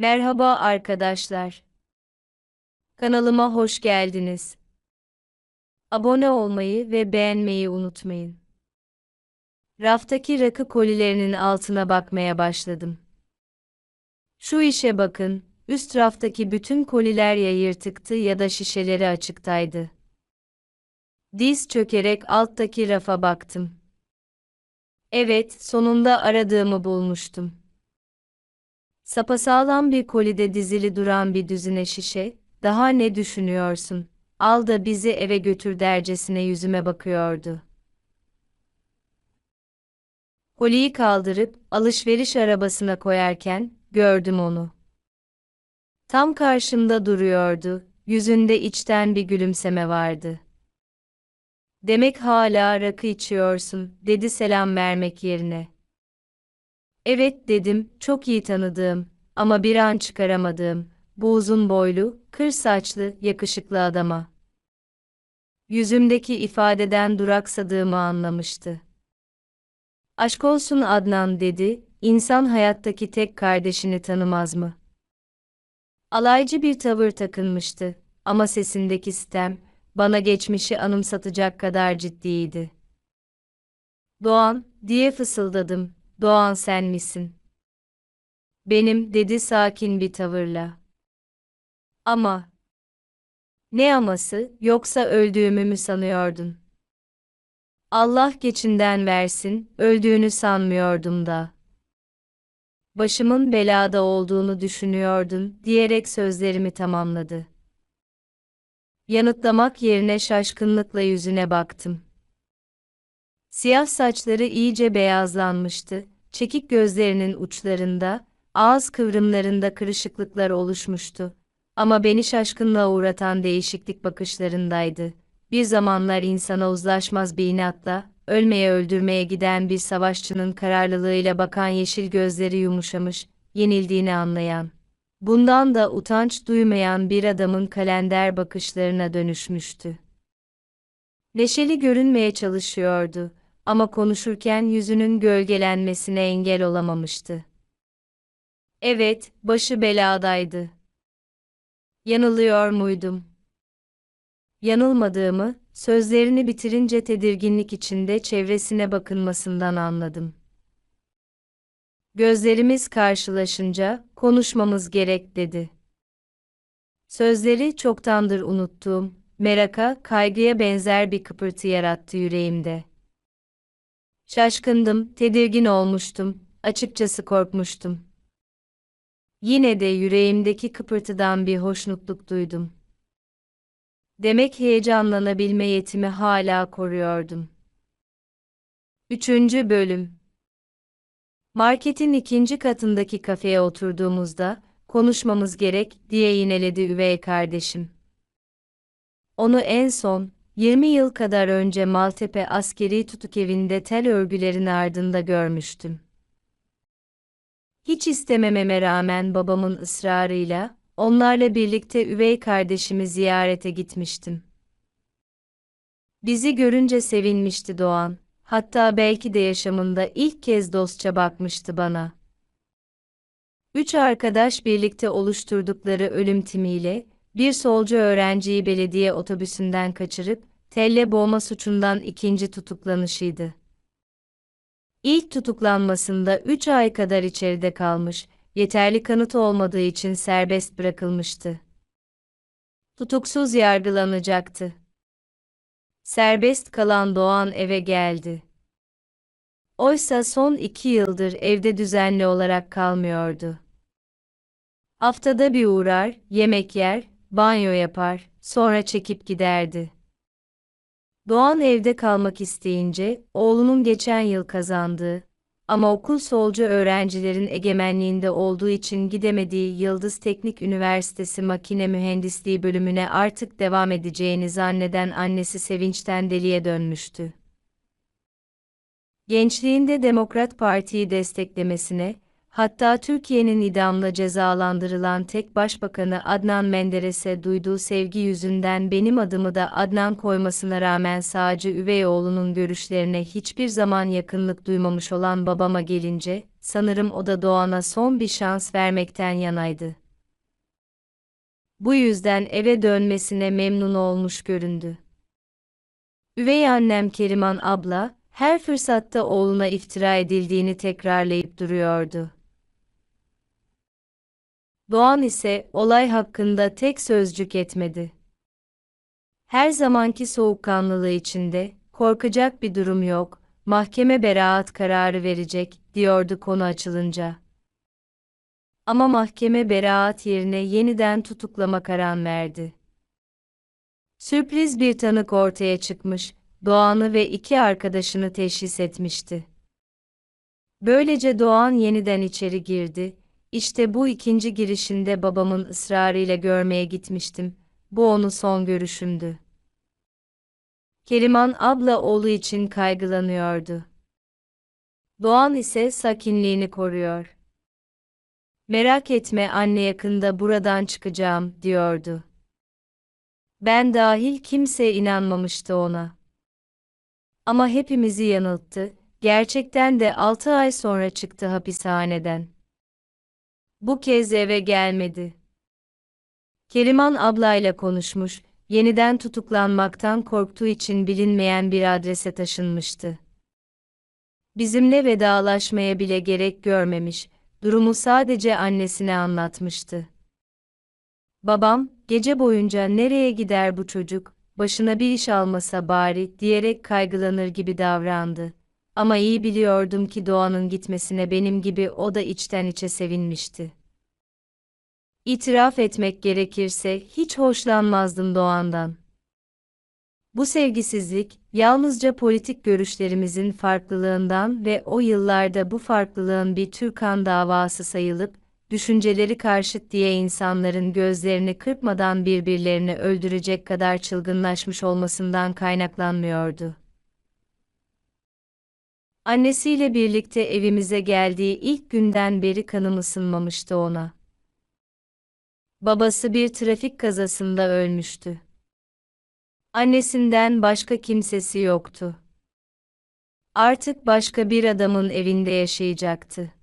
Merhaba arkadaşlar. Kanalıma hoş geldiniz. Abone olmayı ve beğenmeyi unutmayın. Raftaki rakı kolilerinin altına bakmaya başladım. Şu işe bakın, üst raftaki bütün koliler ya yırtıktı ya da şişeleri açıktaydı. Diz çökerek alttaki rafa baktım. Evet, sonunda aradığımı bulmuştum. Sapasağlam bir kolide dizili duran bir düzine şişe, daha ne düşünüyorsun? Al da bizi eve götür dercesine yüzüme bakıyordu. Koliyi kaldırıp alışveriş arabasına koyarken gördüm onu. Tam karşımda duruyordu, yüzünde içten bir gülümseme vardı. Demek hala rakı içiyorsun, dedi selam vermek yerine. Evet dedim, çok iyi tanıdığım ama bir an çıkaramadığım, bu uzun boylu, kır saçlı, yakışıklı adama. Yüzümdeki ifadeden duraksadığımı anlamıştı. Aşk olsun Adnan dedi, insan hayattaki tek kardeşini tanımaz mı? Alaycı bir tavır takınmıştı ama sesindeki sitem, bana geçmişi anımsatacak kadar ciddiydi. Doğan, diye fısıldadım, Doğan sen misin? Benim, dedi sakin bir tavırla. Ama. Ne aması, yoksa öldüğümü mü sanıyordun? Allah geçinden versin, öldüğünü sanmıyordum da. Başımın belada olduğunu düşünüyordum, diyerek sözlerimi tamamladı. Yanıtlamak yerine şaşkınlıkla yüzüne baktım. Siyah saçları iyice beyazlanmıştı, çekik gözlerinin uçlarında, ağız kıvrımlarında kırışıklıklar oluşmuştu. Ama beni şaşkınlığa uğratan değişiklik bakışlarındaydı. Bir zamanlar insana uzlaşmaz bir inatla, ölmeye öldürmeye giden bir savaşçının kararlılığıyla bakan yeşil gözleri yumuşamış, yenildiğini anlayan. Bundan da utanç duymayan bir adamın kalender bakışlarına dönüşmüştü. Neşeli görünmeye çalışıyordu ama konuşurken yüzünün gölgelenmesine engel olamamıştı. Evet, başı beladaydı. Yanılıyor muydum? Yanılmadığımı, sözlerini bitirince tedirginlik içinde çevresine bakınmasından anladım. Gözlerimiz karşılaşınca, konuşmamız gerek dedi. Sözleri çoktandır unuttuğum, meraka, kaygıya benzer bir kıpırtı yarattı yüreğimde. Şaşkındım, tedirgin olmuştum, açıkçası korkmuştum. Yine de yüreğimdeki kıpırtıdan bir hoşnutluk duydum. Demek heyecanlanabilme yetimi hala koruyordum. Üçüncü Bölüm Marketin ikinci katındaki kafeye oturduğumuzda, konuşmamız gerek, diye yineledi üvey kardeşim. Onu en son, 20 yıl kadar önce Maltepe askeri tutuk evinde tel örgülerin ardında görmüştüm. Hiç istemememe rağmen babamın ısrarıyla, onlarla birlikte üvey kardeşimi ziyarete gitmiştim. Bizi görünce sevinmişti Doğan, hatta belki de yaşamında ilk kez dostça bakmıştı bana. Üç arkadaş birlikte oluşturdukları ölüm timiyle, bir solcu öğrenciyi belediye otobüsünden kaçırıp, telle boğma suçundan ikinci tutuklanışıydı. İlk tutuklanmasında 3 ay kadar içeride kalmış, yeterli kanıt olmadığı için serbest bırakılmıştı. Tutuksuz yargılanacaktı. Serbest kalan Doğan eve geldi. Oysa son iki yıldır evde düzenli olarak kalmıyordu. Haftada bir uğrar, yemek yer, banyo yapar, sonra çekip giderdi. Doğan evde kalmak isteyince, oğlunun geçen yıl kazandığı ama okul solcu öğrencilerin egemenliğinde olduğu için gidemediği Yıldız Teknik Üniversitesi Makine Mühendisliği bölümüne artık devam edeceğini zanneden annesi sevinçten deliye dönmüştü. Gençliğinde Demokrat Parti'yi desteklemesine, Hatta Türkiye'nin idamla cezalandırılan tek başbakanı Adnan Menderes'e duyduğu sevgi yüzünden benim adımı da Adnan koymasına rağmen sağcı üvey oğlunun görüşlerine hiçbir zaman yakınlık duymamış olan babama gelince, sanırım o da Doğan'a son bir şans vermekten yanaydı. Bu yüzden eve dönmesine memnun olmuş göründü. Üvey annem Keriman abla, her fırsatta oğluna iftira edildiğini tekrarlayıp duruyordu. Doğan ise olay hakkında tek sözcük etmedi. Her zamanki soğukkanlılığı içinde, korkacak bir durum yok, mahkeme beraat kararı verecek, diyordu konu açılınca. Ama mahkeme beraat yerine yeniden tutuklama kararı verdi. Sürpriz bir tanık ortaya çıkmış, Doğan'ı ve iki arkadaşını teşhis etmişti. Böylece Doğan yeniden içeri girdi, işte bu ikinci girişinde babamın ısrarıyla görmeye gitmiştim, bu onu son görüşümdü. Keriman abla oğlu için kaygılanıyordu. Doğan ise sakinliğini koruyor. Merak etme anne yakında buradan çıkacağım, diyordu. Ben dahil kimse inanmamıştı ona. Ama hepimizi yanılttı, gerçekten de altı ay sonra çıktı hapishaneden. Bu kez eve gelmedi. Keriman ablayla konuşmuş, yeniden tutuklanmaktan korktuğu için bilinmeyen bir adrese taşınmıştı. Bizimle vedalaşmaya bile gerek görmemiş, durumu sadece annesine anlatmıştı. Babam, gece boyunca nereye gider bu çocuk, başına bir iş almasa bari diyerek kaygılanır gibi davrandı. Ama iyi biliyordum ki Doğan'ın gitmesine benim gibi o da içten içe sevinmişti. İtiraf etmek gerekirse hiç hoşlanmazdım Doğan'dan. Bu sevgisizlik, yalnızca politik görüşlerimizin farklılığından ve o yıllarda bu farklılığın bir tür kan davası sayılıp, düşünceleri karşıt diye insanların gözlerini kırpmadan birbirlerini öldürecek kadar çılgınlaşmış olmasından kaynaklanmıyordu. Annesiyle birlikte evimize geldiği ilk günden beri kanım ısınmamıştı ona. Babası bir trafik kazasında ölmüştü. Annesinden başka kimsesi yoktu. Artık başka bir adamın evinde yaşayacaktı.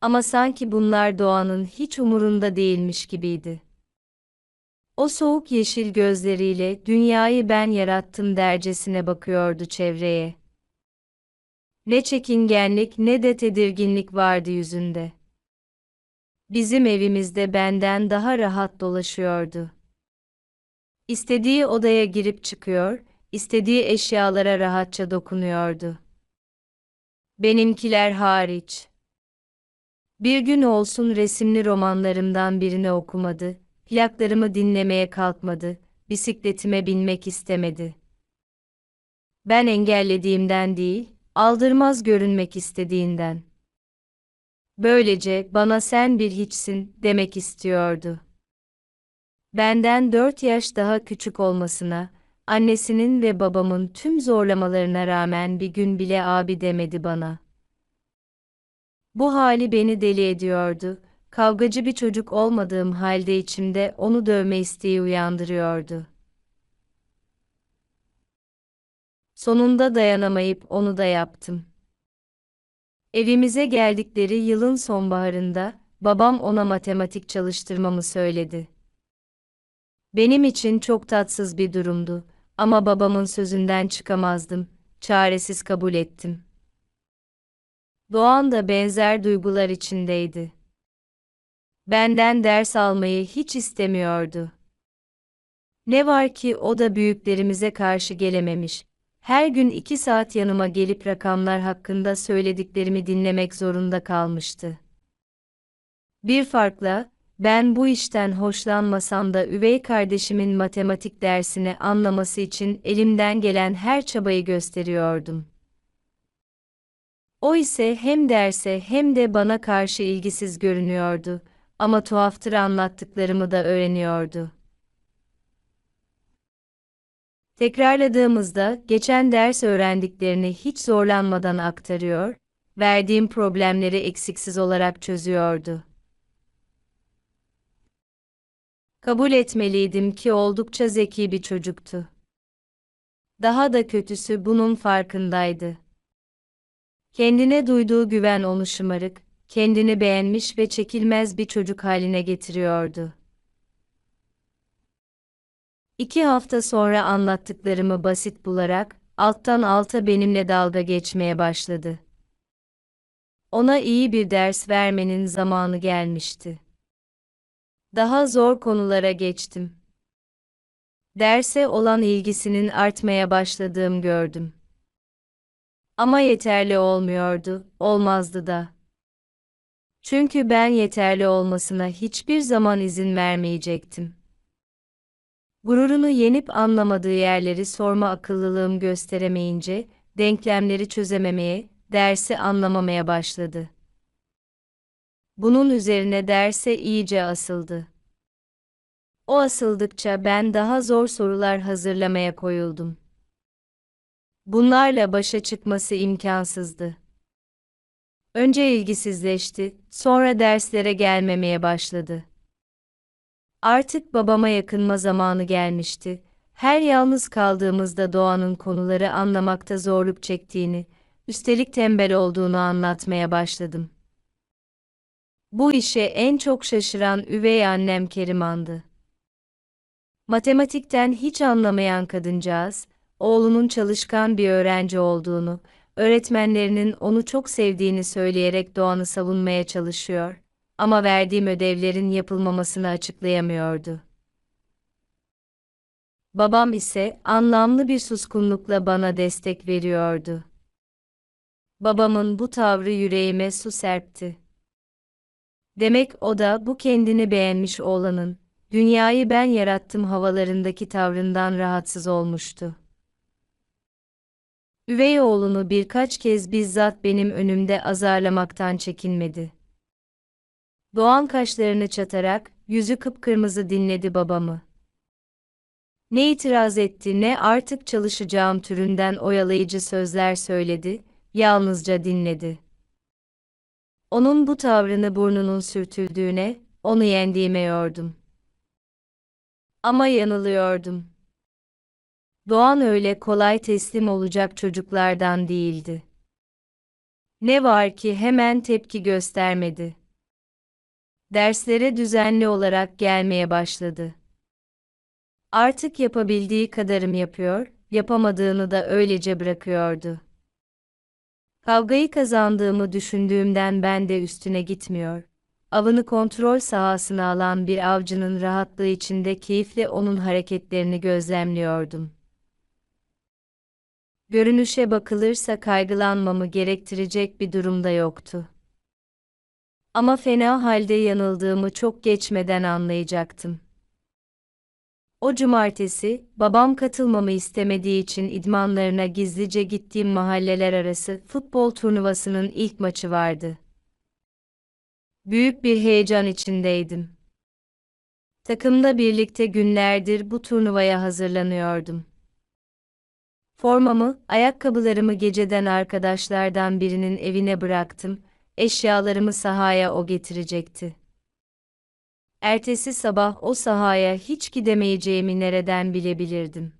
Ama sanki bunlar Doğan'ın hiç umurunda değilmiş gibiydi. O soğuk yeşil gözleriyle dünyayı ben yarattım dercesine bakıyordu çevreye. Ne çekingenlik ne de tedirginlik vardı yüzünde. Bizim evimizde benden daha rahat dolaşıyordu. İstediği odaya girip çıkıyor, istediği eşyalara rahatça dokunuyordu. Benimkiler hariç. Bir gün olsun resimli romanlarımdan birini okumadı, plaklarımı dinlemeye kalkmadı, bisikletime binmek istemedi. Ben engellediğimden değil, aldırmaz görünmek istediğinden. Böylece bana sen bir hiçsin demek istiyordu. Benden dört yaş daha küçük olmasına, annesinin ve babamın tüm zorlamalarına rağmen bir gün bile abi demedi bana. Bu hali beni deli ediyordu, kavgacı bir çocuk olmadığım halde içimde onu dövme isteği uyandırıyordu. Sonunda dayanamayıp onu da yaptım. Evimize geldikleri yılın sonbaharında, babam ona matematik çalıştırmamı söyledi. Benim için çok tatsız bir durumdu ama babamın sözünden çıkamazdım, çaresiz kabul ettim. Doğan da benzer duygular içindeydi. Benden ders almayı hiç istemiyordu. Ne var ki o da büyüklerimize karşı gelememiş, her gün iki saat yanıma gelip rakamlar hakkında söylediklerimi dinlemek zorunda kalmıştı. Bir farkla, ben bu işten hoşlanmasam da üvey kardeşimin matematik dersini anlaması için elimden gelen her çabayı gösteriyordum. O ise hem derse hem de bana karşı ilgisiz görünüyordu ama tuhaftır anlattıklarımı da öğreniyordu. Tekrarladığımızda geçen ders öğrendiklerini hiç zorlanmadan aktarıyor, verdiğim problemleri eksiksiz olarak çözüyordu. Kabul etmeliydim ki oldukça zeki bir çocuktu. Daha da kötüsü bunun farkındaydı. Kendine duyduğu güven onu şımarık, kendini beğenmiş ve çekilmez bir çocuk haline getiriyordu. İki hafta sonra anlattıklarımı basit bularak, alttan alta benimle dalga geçmeye başladı. Ona iyi bir ders vermenin zamanı gelmişti. Daha zor konulara geçtim. Derse olan ilgisinin artmaya başladığım gördüm. Ama yeterli olmuyordu, olmazdı da. Çünkü ben yeterli olmasına hiçbir zaman izin vermeyecektim. Gururunu yenip anlamadığı yerleri sorma akıllılığım gösteremeyince, denklemleri çözememeye, dersi anlamamaya başladı. Bunun üzerine derse iyice asıldı. O asıldıkça ben daha zor sorular hazırlamaya koyuldum. Bunlarla başa çıkması imkansızdı. Önce ilgisizleşti, sonra derslere gelmemeye başladı. Artık babama yakınma zamanı gelmişti. Her yalnız kaldığımızda Doğan'ın konuları anlamakta zorluk çektiğini, üstelik tembel olduğunu anlatmaya başladım. Bu işe en çok şaşıran üvey annem Keriman'dı. Matematikten hiç anlamayan kadıncağız, oğlunun çalışkan bir öğrenci olduğunu, öğretmenlerinin onu çok sevdiğini söyleyerek Doğan'ı savunmaya çalışıyor ama verdiğim ödevlerin yapılmamasını açıklayamıyordu. Babam ise anlamlı bir suskunlukla bana destek veriyordu. Babamın bu tavrı yüreğime su serpti. Demek o da bu kendini beğenmiş oğlanın, dünyayı ben yarattım havalarındaki tavrından rahatsız olmuştu. Üvey oğlunu birkaç kez bizzat benim önümde azarlamaktan çekinmedi. Doğan kaşlarını çatarak, yüzü kıpkırmızı dinledi babamı. Ne itiraz etti ne artık çalışacağım türünden oyalayıcı sözler söyledi, yalnızca dinledi. Onun bu tavrını burnunun sürtüldüğüne, onu yendiğime yordum. Ama yanılıyordum. Doğan öyle kolay teslim olacak çocuklardan değildi. Ne var ki hemen tepki göstermedi. Derslere düzenli olarak gelmeye başladı. Artık yapabildiği kadarım yapıyor, yapamadığını da öylece bırakıyordu. Kavgayı kazandığımı düşündüğümden ben de üstüne gitmiyor. Avını kontrol sahasına alan bir avcının rahatlığı içinde keyifle onun hareketlerini gözlemliyordum. Görünüşe bakılırsa kaygılanmamı gerektirecek bir durumda yoktu. Ama fena halde yanıldığımı çok geçmeden anlayacaktım. O cumartesi, babam katılmamı istemediği için idmanlarına gizlice gittiğim mahalleler arası futbol turnuvasının ilk maçı vardı. Büyük bir heyecan içindeydim. Takımda birlikte günlerdir bu turnuvaya hazırlanıyordum. Formamı, ayakkabılarımı geceden arkadaşlardan birinin evine bıraktım, eşyalarımı sahaya o getirecekti. Ertesi sabah o sahaya hiç gidemeyeceğimi nereden bilebilirdim.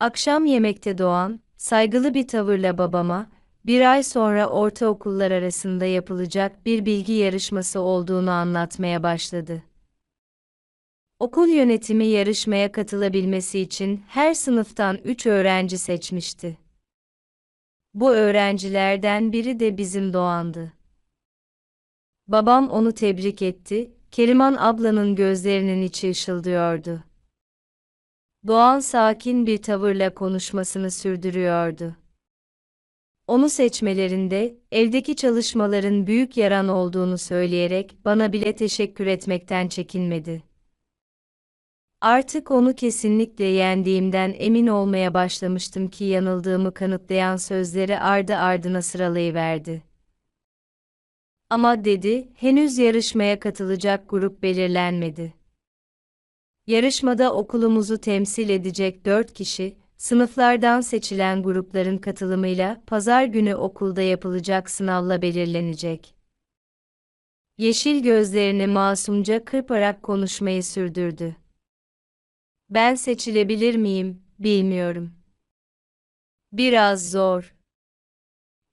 Akşam yemekte doğan, saygılı bir tavırla babama, bir ay sonra ortaokullar arasında yapılacak bir bilgi yarışması olduğunu anlatmaya başladı. Okul yönetimi yarışmaya katılabilmesi için her sınıftan 3 öğrenci seçmişti. Bu öğrencilerden biri de bizim Doğan'dı. Babam onu tebrik etti, Keriman ablanın gözlerinin içi ışıldıyordu. Doğan sakin bir tavırla konuşmasını sürdürüyordu. Onu seçmelerinde, evdeki çalışmaların büyük yaran olduğunu söyleyerek bana bile teşekkür etmekten çekinmedi. Artık onu kesinlikle yendiğimden emin olmaya başlamıştım ki yanıldığımı kanıtlayan sözleri ardı ardına sıralayıverdi. Ama dedi, henüz yarışmaya katılacak grup belirlenmedi. Yarışmada okulumuzu temsil edecek dört kişi, sınıflardan seçilen grupların katılımıyla pazar günü okulda yapılacak sınavla belirlenecek. Yeşil gözlerini masumca kırparak konuşmayı sürdürdü. Ben seçilebilir miyim, bilmiyorum. Biraz zor.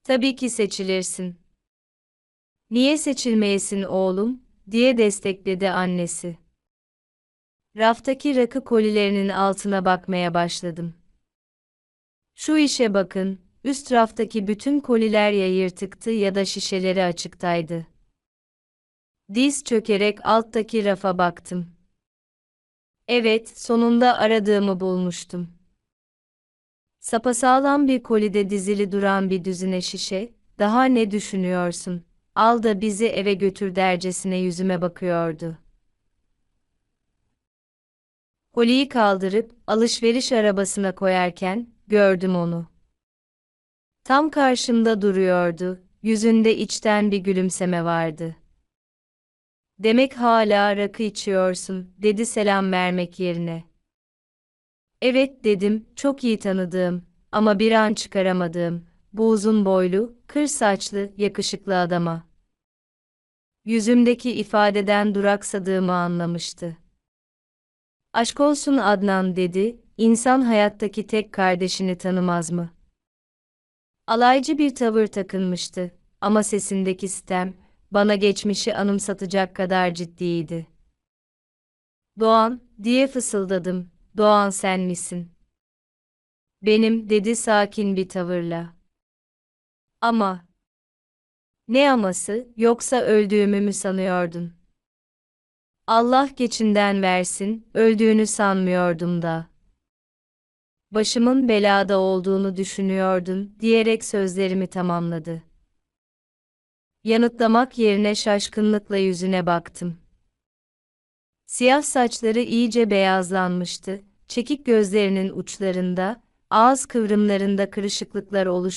Tabii ki seçilirsin. Niye seçilmeyesin oğlum, diye destekledi annesi. Raftaki rakı kolilerinin altına bakmaya başladım. Şu işe bakın, üst raftaki bütün koliler ya yırtıktı ya da şişeleri açıktaydı. Diz çökerek alttaki rafa baktım. Evet, sonunda aradığımı bulmuştum. Sapasağlam bir kolide dizili duran bir düzine şişe, daha ne düşünüyorsun? Al da bizi eve götür dercesine yüzüme bakıyordu. Koliyi kaldırıp alışveriş arabasına koyarken gördüm onu. Tam karşımda duruyordu, yüzünde içten bir gülümseme vardı. Demek hala rakı içiyorsun, dedi selam vermek yerine. Evet dedim, çok iyi tanıdığım ama bir an çıkaramadığım, bu uzun boylu, kır saçlı, yakışıklı adama. Yüzümdeki ifadeden duraksadığımı anlamıştı. Aşk olsun Adnan dedi, insan hayattaki tek kardeşini tanımaz mı? Alaycı bir tavır takınmıştı ama sesindeki sitem, bana geçmişi anımsatacak kadar ciddiydi. Doğan, diye fısıldadım, Doğan sen misin? Benim, dedi sakin bir tavırla. Ama... Ne aması, yoksa öldüğümü mü sanıyordun? Allah geçinden versin, öldüğünü sanmıyordum da. Başımın belada olduğunu düşünüyordum, diyerek sözlerimi tamamladı. Yanıtlamak yerine şaşkınlıkla yüzüne baktım. Siyah saçları iyice beyazlanmıştı, çekik gözlerinin uçlarında, ağız kıvrımlarında kırışıklıklar oluşmuş.